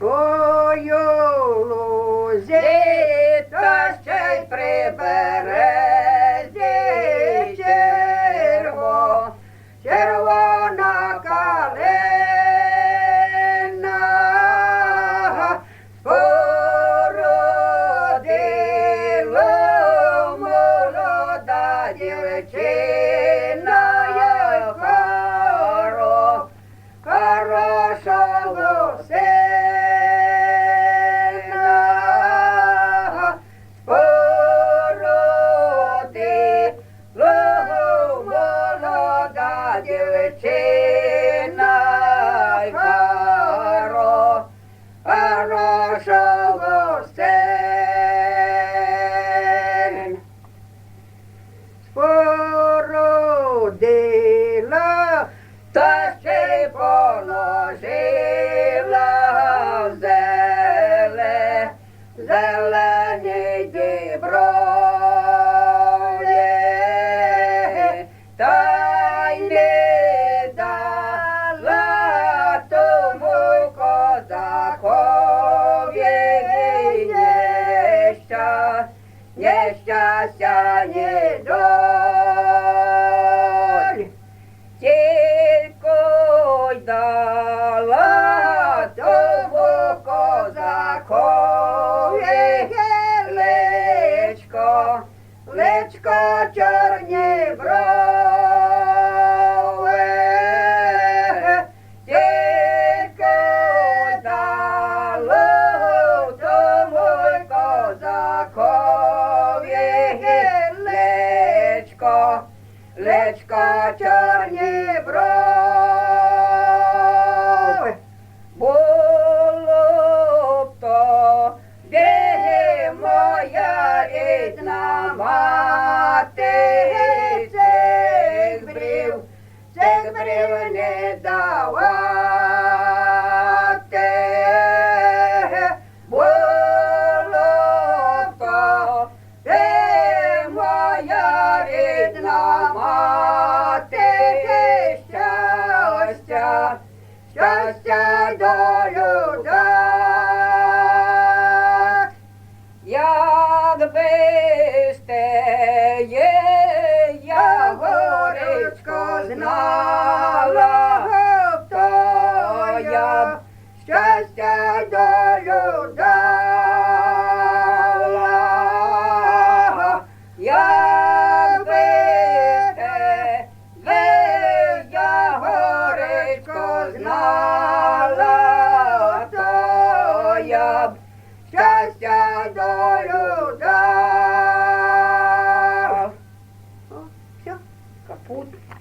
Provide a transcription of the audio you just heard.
Ою лузі, та ще й приберезі черво, червона калина, породила молода дівчина, молода й хоро, хорошого нещастя, не доль. Тільки й дала тому козакові личко, личко чорні брови. Личко чорні брови. Було б то, де моя рідна мати цих брів, цих брів не давати. Щастя долю дасть. Якби сте є, я горечко знала, то я щастя долю дала. Знала,